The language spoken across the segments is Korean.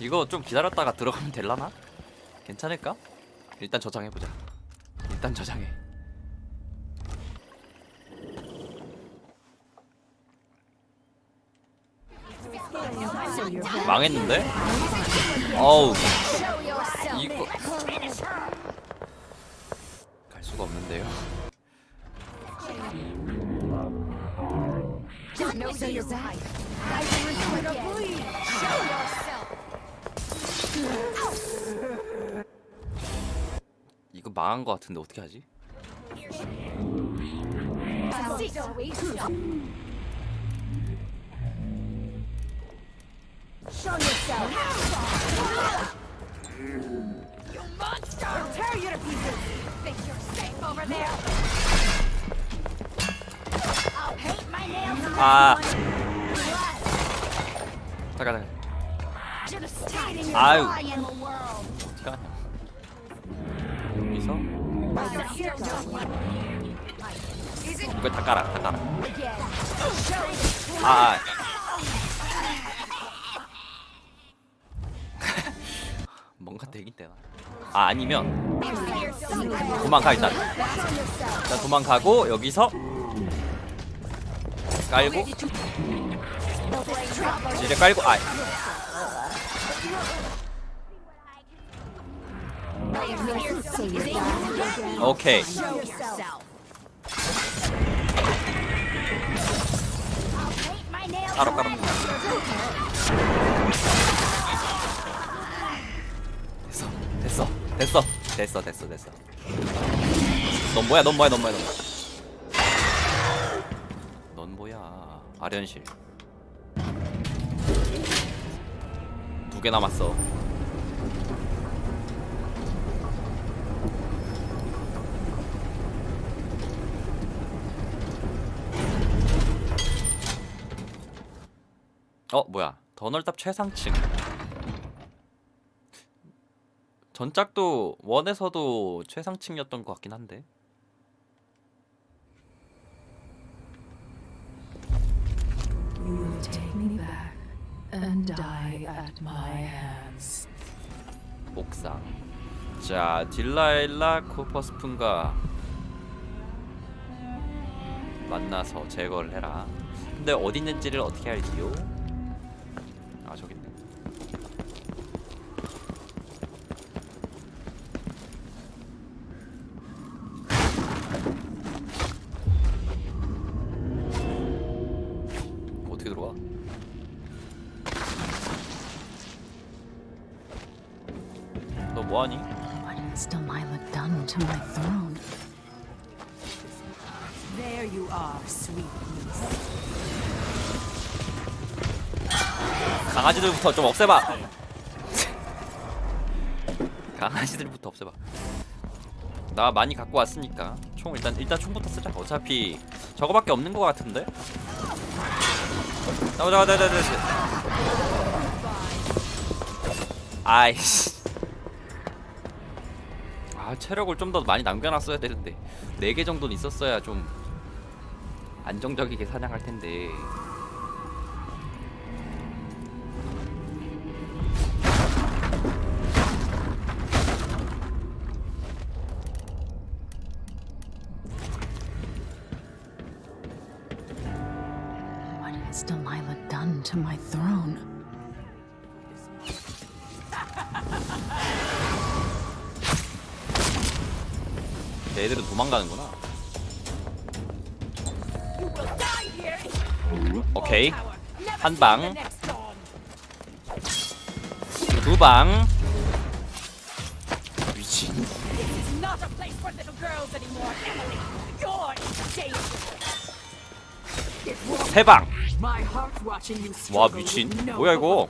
이거 좀 기다렸다가 들어가면 될라나? 괜찮을까? 일단 저장해보자. 일단 저장해. 망했는데? 어우. 이거. 갈 수가 없는데요 이거 망한 거 같은데 어떻게 하지? 아. 잠깐 잠깐 아유. 어떻게 하냐 여기서 이거 다 깔아 다 깔아. 아, 아. 뭔가 되긴 되나? 아 아니면 도망가 일단. 일단 도망가고 여기서 깔고. 이제 깔고 아 오케이 깔아 깔아 됐어 됐어 됐어 됐어 됐어 됐어. 넌 뭐야 넌 뭐야 넌 뭐야? 넌 뭐야 아련실 두 개 남았어. 어 뭐야. 더널답 최상층. 전작도 원에서도 최상층이었던 것 같긴 한데. Will take me back die at my hands. 옥상 자 딜라일라 코퍼스푼과 만나서 제거를 해라 근데 어디 있는지를 어떻게 알지요? To my throne? There you are, sweet niece. 강아지들부터 좀 없애봐. 강아지들부터 없애봐. 나 많이 갖고 왔으니까 총 일단 일단 총부터 쓰자. 어차피 저거밖에 없는 것 같은데. 나오자, 나오자, 나오자. 아이씨. 아 체력을 좀 더 많이 남겨놨어야 되는데 4개 정도는 있었어야 좀 안정적이게 사냥할 텐데. What has Delilah done to my throne? 얘들은 도망가는구나. 오케이. 한 방. 두 방. 미친. 세 방. 와, 미친. 뭐야, 이거?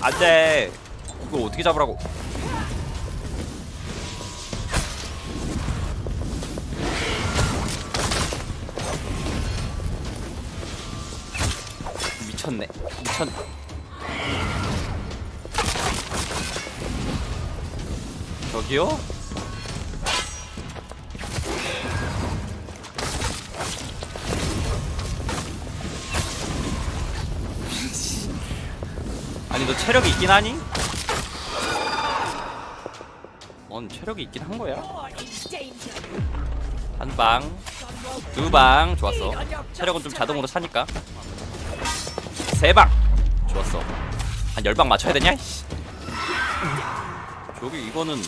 안돼. 이거 어떻게 잡으라고? 미쳤네. 미쳤. 저기요? 너 체력이 있긴 하니? 넌 체력이 있긴 한 거야? 한 방, 두 방 좋았어. 체력은 좀 자동으로 차니까. 세 방, 좋았어. 한 열 방 맞춰야 되냐? 저기 이거는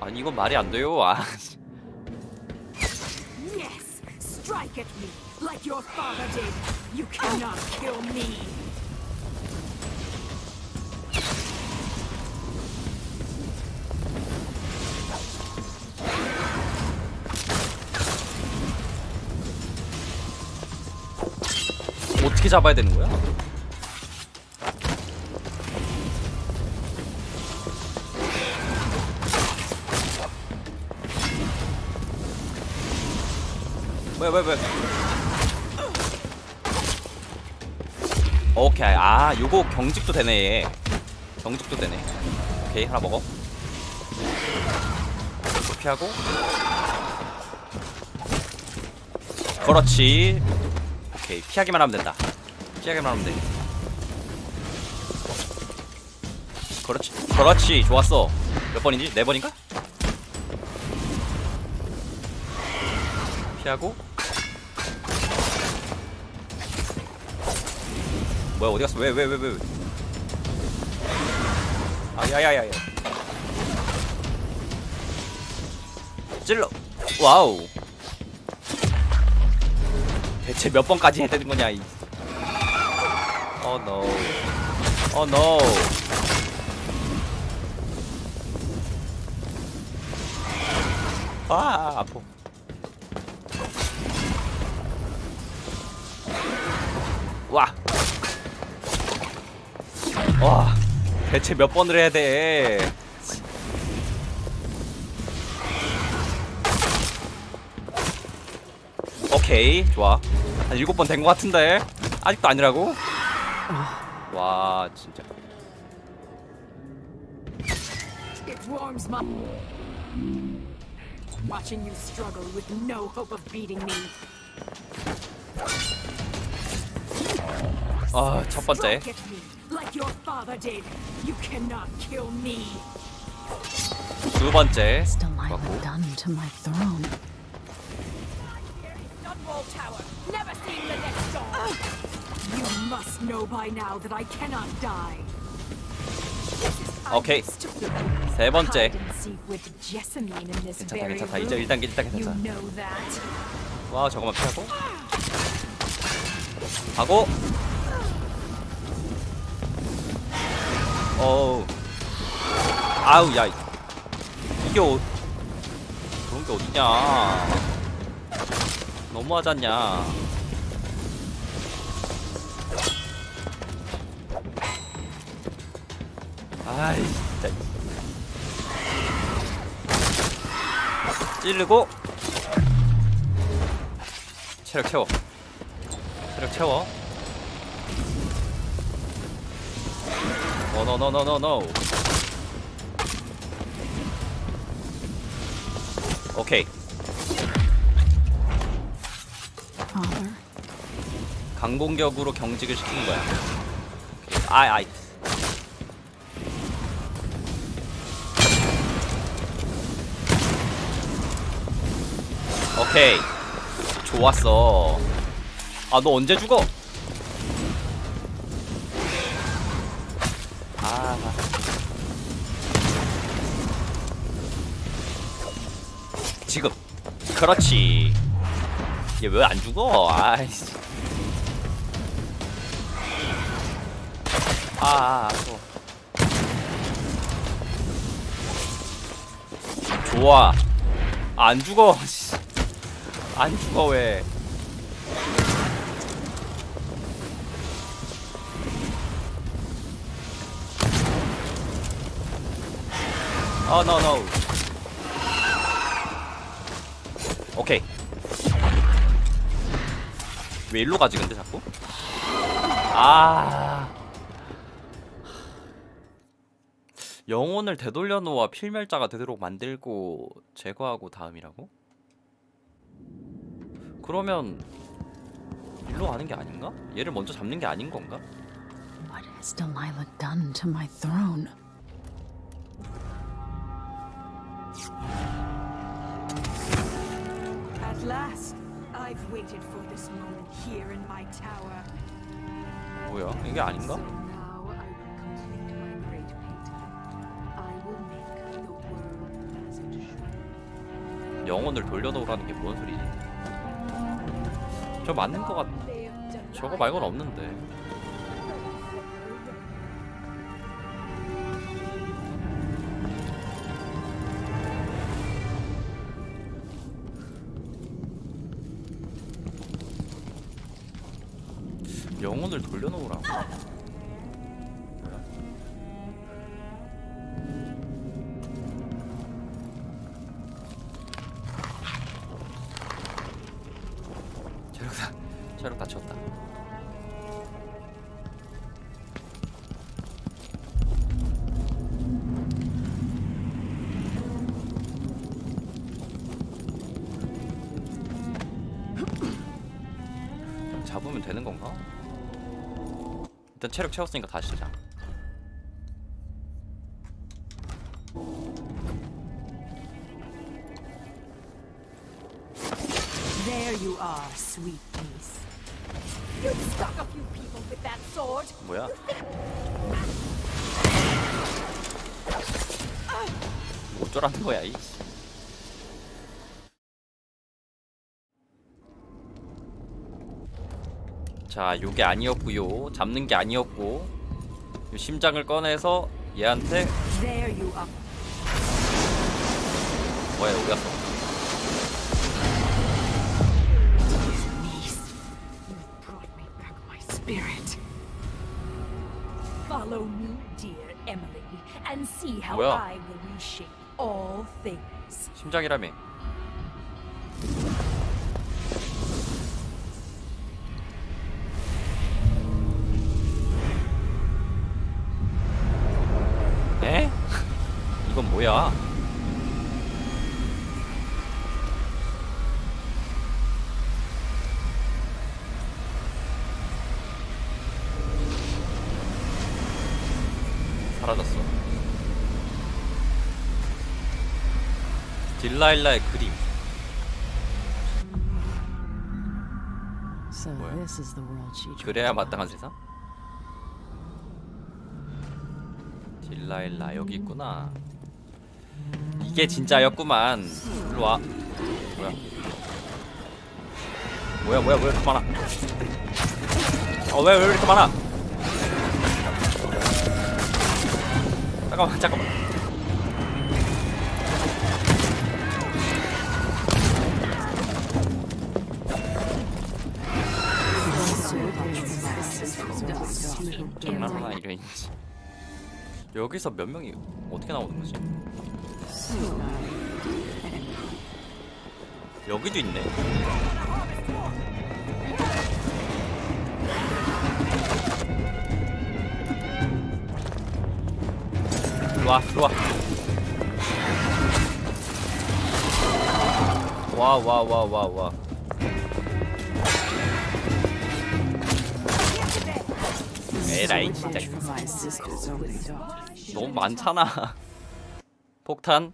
아니 이건 말이 안 돼요. 아, Like your father did. You cannot kill me. 어떻게 잡아야 되는 거야? 왜, 왜, 왜? 오케 이. 아, 요거 경직도 되네, 얘. 경직도 되네. 오케이, 하나 먹어. 피하고. 그렇지. 오케이, 피하기만 하면 된다. 피하기만 하면 돼. 그렇지. 그렇지. 좋았어. 몇 번이지? 네 번인가? 피하고. 뭐야 어디 갔어? 왜왜왜 왜? 왜, 아 야야야야. 찔러. 와우. 대체 몇 번까지 해야 되는 거냐 이. 어 노. 어 노. 아 아파. 와. 와. 대체 몇 번을 해야 돼? 오케이 좋아 한 일곱 번 된 것 같은데 아직도 아니라고? 와 진짜 It warms my. Watching you struggle with no hope of beating me. 아 첫 번째 Strike at me like your father did. You cannot kill me. 두 번째 Still I 맞고 done to my throne. Is Dunwall Tower. Never seen the next dawn. You must know by now that I cannot die. 오케이 Stupid. 세 번째 Hide and seek with Jessamine in this 괜찮다 very 괜찮다 room. 이제 1단계 1단계 You 괜찮다 know that. 와 저거만 피하고 하고 어우. 아우 야. 이게 어 그런 게 어딨냐. 너무하지 않냐. 아이 진짜. 찌르고. 체력 채워. 체력 채워 노노노노노노 오케이 Father, 강공격으로 경직을 시키는 거야. 아이 아이 오케이 좋았어. 아 너 언제 죽어 그렇지 얘 왜 안 죽어 아이씨 아, 아, 아파. 좋아. 안 죽어. 씨. 안 죽어 왜? 어, no, no. 오케이. 왜 일로 가지 근데 자꾸? 아. 영혼을 되돌려 놓아 필멸자가 되도록 만들고 제거하고 다음이라고? 그러면 일로 가는 게 아닌가? 얘를 먼저 잡는 게 아닌 건가? What has Delilah done to my throne? At last, I've waited for this moment here in my tower. 뭐야? 이게 아닌가? So now I will complete my great painting. I will make the world as it should. 영혼을 돌려놓으라는 게 뭔 소리지? 저 맞는 거 같... 저거 말고는 없는데 잡으면 되는 건가? 일단 체력 채웠으니까 다시 시작. There you are, sweet niece. You stuck a few people with that sword. 뭐야? 뭐 어쩌라는 거야 이. 자, 요게 아니었고요. 잡는 게 아니었고. 요 심장을 꺼내서 얘한테. 뭐야 어디 갔어? 뭐야? 심장이라며. 에? 이건 뭐야? 사라졌어. 딜라일라의 그림. So this is the world she 그래야 about. 마땅한 세상? 딜라일라 여기 있구나. 이게 진짜였구만. 일로 와. 뭐야? 뭐야 뭐야 왜 이렇게 많아? 어왜 왜 이렇게 많아? 잠깐만 잠깐만. 장난 하나 이래 있지. 여기서 몇 명이 어떻게 나오는 거지? 여기도 있네. 들어와, 들어와. 와, 와, 와, 와, 와. 에라이 진짜 너무 많잖아. 폭탄.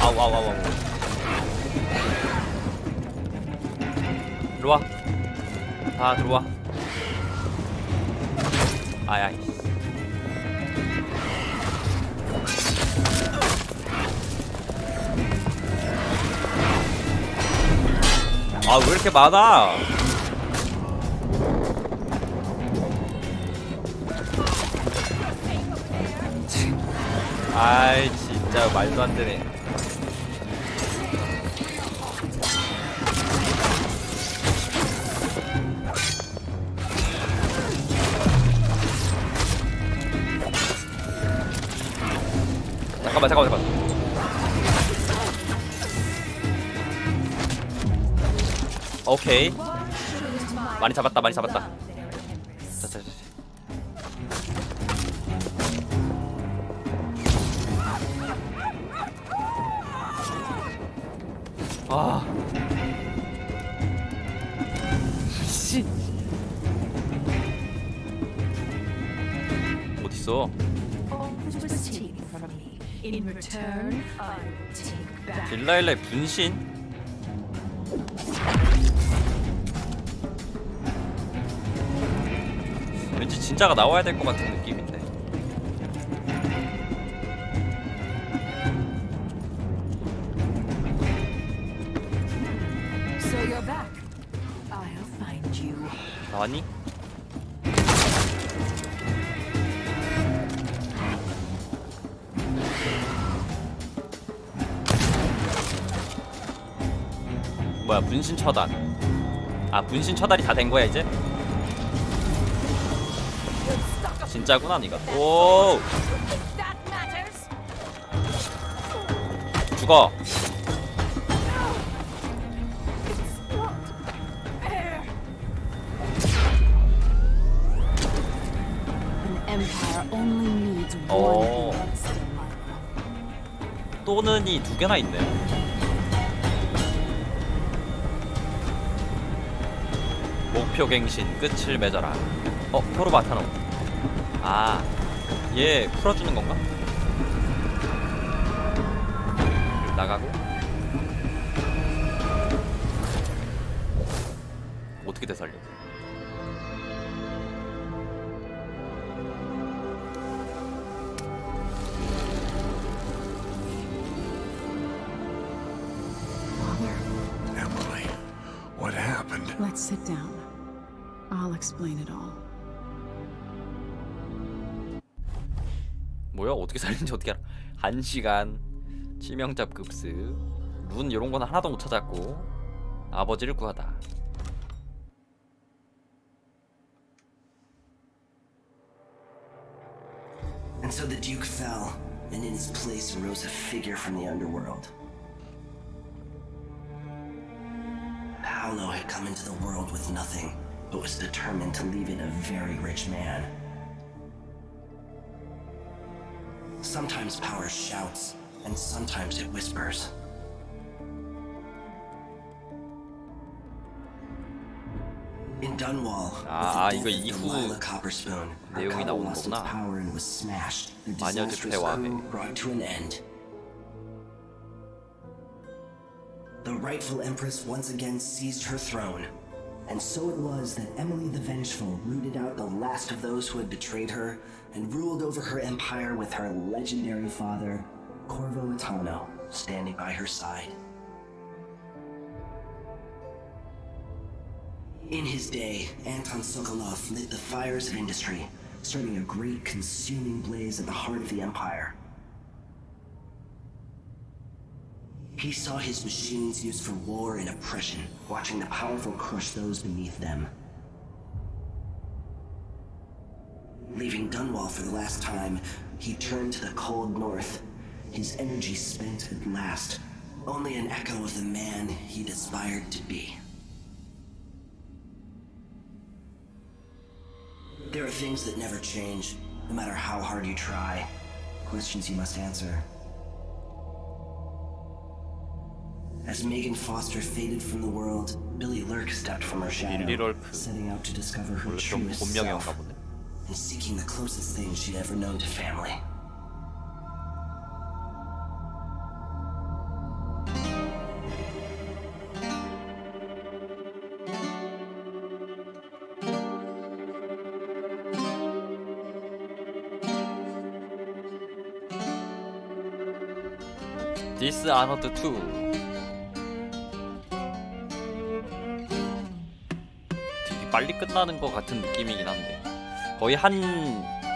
아우 아우 아우. 들어와. 다 들어와. 아야. 아왜 이렇게 많아? 아이 진짜 말도 안 되네. 잠깐만 잠깐만 잠깐만. 오케이. 많이 잡았다 많이 잡았다. 자, 자, 자. 아. 씨. 어딨어? 딜라일라의 분신? 왠지 진짜가 나와야 될 것 같은 느낌인데. 나왔니? 뭐야 분신 처단. 아 분신 처단이 다 된 거야 이제? 진짜구나 니가. 오. 죽어 empire only needs 어. one. 또는이 두 개나 있네. 목표 갱신 끝을 맺어라. 어 토르바타노. 아 얘 풀어주는 건가? 나가고? 어떻게 되살려 Let's sit down. I'll explain it all. 뭐야 어떻게 살린지 어떻게 알아 한 시간 치명잡 급습 룬 이런 건 하나도 못 찾았고 아버지를 구하다 And so the Duke fell, and in his place arose a figure from the underworld. Alno had come into the world with nothing, but was determined to leave it a very rich man. Sometimes power shouts, and sometimes it whispers. In Dunwall, 아, with the death of Delilah Copperspoon, her couple lost its power and was smashed. The disastrous coup brought to an end. The rightful empress once again seized her throne. And so it was that Emily the Vengeful rooted out the last of those who had betrayed her and ruled over her empire with her legendary father, Corvo Atano, standing by her side. In his day, Anton Sokolov lit the fires of industry, starting a great consuming blaze at the heart of the empire. He saw his machines used for war and oppression, watching the powerful crush those beneath them. Leaving Dunwall for the last time, he turned to the cold north, his energy spent at last, only an echo of the man he'd aspired to be. There are things that never change, no matter how hard you try. Questions you must answer. As Megan Foster faded from the world, Billy Lurk stepped from her shadow, setting out to discover her truest self and seeking the closest thing she'd ever known to family. This Arnold 2 빨리 끝나는 것 같은 느낌이긴 한데 거의 한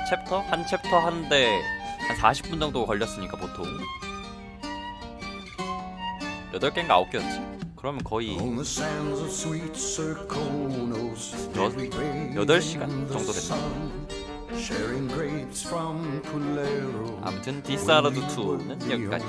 챕터? 한 챕터 한데 한 40분 정도 걸렸으니까 보통 8개인가 9개였지? 그러면 거의 On the sands of sweet Serconos, 여- every day 여덟 시간 in the 정도 됐나? 아무튼 아너드 2는 the 여기까지.